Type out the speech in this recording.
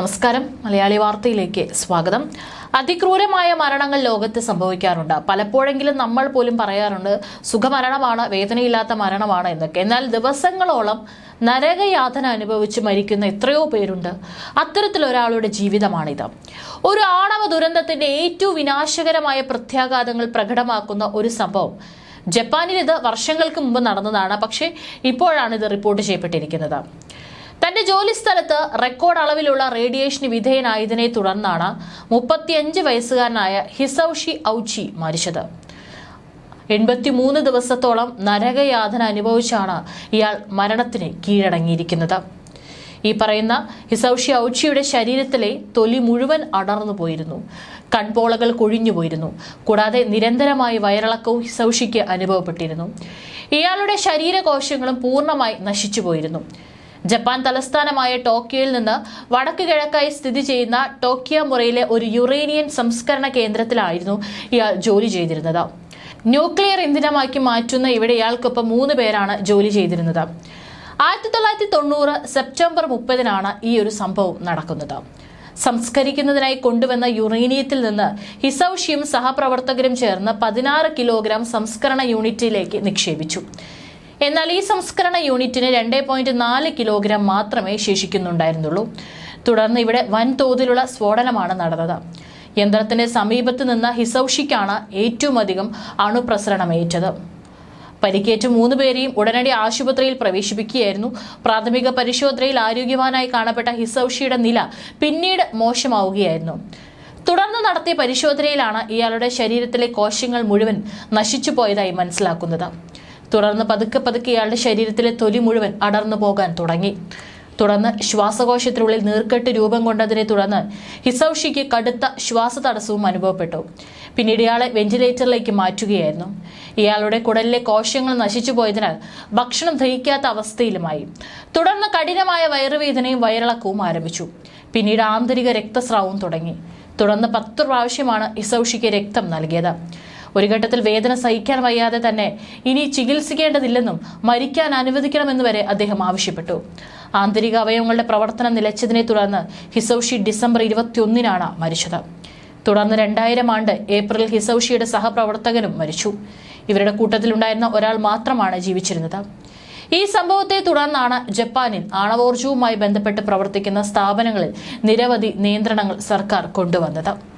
നമസ്കാരം. മലയാളി വാർത്തയിലേക്ക് സ്വാഗതം. അതിക്രൂരമായ മരണങ്ങൾ ലോകത്ത് സംഭവിക്കാറുണ്ട്. പലപ്പോഴെങ്കിലും നമ്മൾ പോലും പറയാറുണ്ട് സുഖമരണമാണ് വേദനയില്ലാത്ത മരണമാണ് എന്നൊക്കെ. എന്നാൽ ദിവസങ്ങളോളം നരകയാതന അനുഭവിച്ച് മരിക്കുന്ന എത്രയോ പേരുണ്ട്. അത്തരത്തിലൊരാളുടെ ജീവിതമാണിത്. ഒരു ആണവ ദുരന്തത്തിന്റെ ഏറ്റവും വിനാശകരമായ പ്രത്യാഘാതങ്ങൾ പ്രകടമാക്കുന്ന ഒരു സംഭവം. ജപ്പാനിൽ ഇത് വർഷങ്ങൾക്ക് മുമ്പ് നടന്നതാണ്. പക്ഷേ ഇപ്പോഴാണ് ഇത് റിപ്പോർട്ട് ചെയ്യപ്പെട്ടിരിക്കുന്നത്. തന്റെ ജോലി സ്ഥലത്ത് റെക്കോർഡ് അളവിലുള്ള റേഡിയേഷന് വിധേയനായതിനെ തുടർന്നാണ് മുപ്പത്തിയഞ്ച് വയസ്സുകാരനായ ഹിസൌഷി ഔച്ചി മരിച്ചത്. എൺപത്തിമൂന്ന് ദിവസത്തോളം നരകയാതന അനുഭവിച്ചാണ് ഇയാൾ മരണത്തിന് കീഴടങ്ങിയിരിക്കുന്നത്. ഈ പറയുന്ന ഹിസൌഷി ഔച്ചിയുടെ ശരീരത്തിലെ തൊലി മുഴുവൻ അടർന്നു പോയിരുന്നു. കൺപോളകൾ കൊഴിഞ്ഞു പോയിരുന്നു. കൂടാതെ നിരന്തരമായ വയറിളക്കവും ഹിസൌഷിക്ക് അനുഭവപ്പെട്ടിരുന്നു. ഇയാളുടെ ശരീരകോശങ്ങളും പൂർണമായി നശിച്ചു പോയിരുന്നു. ജപ്പാൻ തലസ്ഥാനമായ ടോക്കിയോയിൽ നിന്ന് വടക്ക് കിഴക്കായി സ്ഥിതി ചെയ്യുന്ന ടോക്കിയോ മുറയിലെ ഒരു യുറേനിയൻ സംസ്കരണ കേന്ദ്രത്തിലായിരുന്നു ഇയാൾ ജോലി ചെയ്തിരുന്നത്. ന്യൂക്ലിയർ ഇന്ധനമാക്കി മാറ്റുന്ന ഇവിടെ ഇയാൾക്കൊപ്പം മൂന്ന് പേരാണ് ജോലി ചെയ്തിരുന്നത്. ആയിരത്തി തൊള്ളായിരത്തി തൊണ്ണൂറ് സെപ്റ്റംബർ മുപ്പതിനാണ് ഈ ഒരു സംഭവം നടക്കുന്നത്. സംസ്കരിക്കുന്നതിനായി കൊണ്ടുവന്ന യുറേനിയത്തിൽ നിന്ന് ഹിസൌഷിയും സഹപ്രവർത്തകരും ചേർന്ന് പതിനാറ് കിലോഗ്രാം സംസ്കരണ യൂണിറ്റിലേക്ക് നിക്ഷേപിച്ചു. എന്നാൽ ഈ സംസ്കരണ യൂണിറ്റിന് രണ്ട് പോയിന്റ് നാല് കിലോഗ്രാം മാത്രമേ ശേഷിക്കുന്നുണ്ടായിരുന്നുള്ളൂ. തുടർന്ന് ഇവിടെ വൻതോതിലുള്ള സ്ഫോടനമാണ് നടന്നത്. യന്ത്രത്തിന് സമീപത്ത് നിന്ന ഹിസൌഷിക്കാണ് ഏറ്റവും അധികം അണുപ്രസരണമേറ്റത്. പരിക്കേറ്റ മൂന്ന് പേരെയും ഉടനടി ആശുപത്രിയിൽ പ്രവേശിപ്പിക്കുകയായിരുന്നു. പ്രാഥമിക പരിശോധനയിൽ ആരോഗ്യവാനായി കാണപ്പെട്ട ഹിസൌഷിയുടെ നില പിന്നീട് മോശമാവുകയായിരുന്നു. തുടർന്ന് നടത്തിയ പരിശോധനയിലാണ് ഇയാളുടെ ശരീരത്തിലെ കോശങ്ങൾ മുഴുവൻ നശിച്ചു പോയതായി മനസ്സിലാക്കുന്നത്. തുടർന്ന് പതുക്കെ പതുക്കെ ഇയാളുടെ ശരീരത്തിലെ തൊലി മുഴുവൻ അടർന്നു പോകാൻ തുടങ്ങി. തുടർന്ന് ശ്വാസകോശത്തിനുള്ളിൽ നീർക്കെട്ട് രൂപം കൊണ്ടതിനെ തുടർന്ന് ഹിസൌഷിക്ക് കടുത്ത ശ്വാസ തടസ്സവും അനുഭവപ്പെട്ടു. പിന്നീട് ഇയാളെ വെന്റിലേറ്ററിലേക്ക് മാറ്റുകയായിരുന്നു. ഇയാളുടെ കുടലിലെ കോശങ്ങൾ നശിച്ചു പോയതിനാൽ ഭക്ഷണം ദഹിക്കാത്ത അവസ്ഥയിലുമായി. തുടർന്ന് കഠിനമായ വയറുവേദനയും വയറിളക്കവും ആരംഭിച്ചു. പിന്നീട് ആന്തരിക രക്തസ്രാവവും തുടങ്ങി. തുടർന്ന് പത്ത് പ്രാവശ്യമാണ് ഇസൌഷിക്ക് രക്തം നൽകിയത്. ഒരു ഘട്ടത്തിൽ വേദന സഹിക്കാൻ വയ്യാതെ തന്നെ ഇനി ചികിത്സിക്കേണ്ടതില്ലെന്നും മരിക്കാൻ അനുവദിക്കണമെന്നു വരെ അദ്ദേഹം ആവശ്യപ്പെട്ടു. ആന്തരിക അവയവങ്ങളുടെ പ്രവർത്തനം നിലച്ചതിനെ തുടർന്ന് ഹിസൌഷി ഡിസംബർ ഇരുപത്തിയൊന്നിനാണ് മരിച്ചത്. തുടർന്ന് രണ്ടായിരം ആണ്ട് ഏപ്രിൽ ഹിസൌഷിയുടെ സഹപ്രവർത്തകനും മരിച്ചു. ഇവരുടെ കൂട്ടത്തിലുണ്ടായിരുന്ന ഒരാൾ മാത്രമാണ് ജീവിച്ചിരുന്നത്. ഈ സംഭവത്തെ തുടർന്നാണ് ജപ്പാനിൽ ആണവോർജവുമായി ബന്ധപ്പെട്ട് പ്രവർത്തിക്കുന്ന സ്ഥാപനങ്ങളിൽ നിരവധി നിയന്ത്രണങ്ങൾ സർക്കാർ കൊണ്ടുവന്നത്.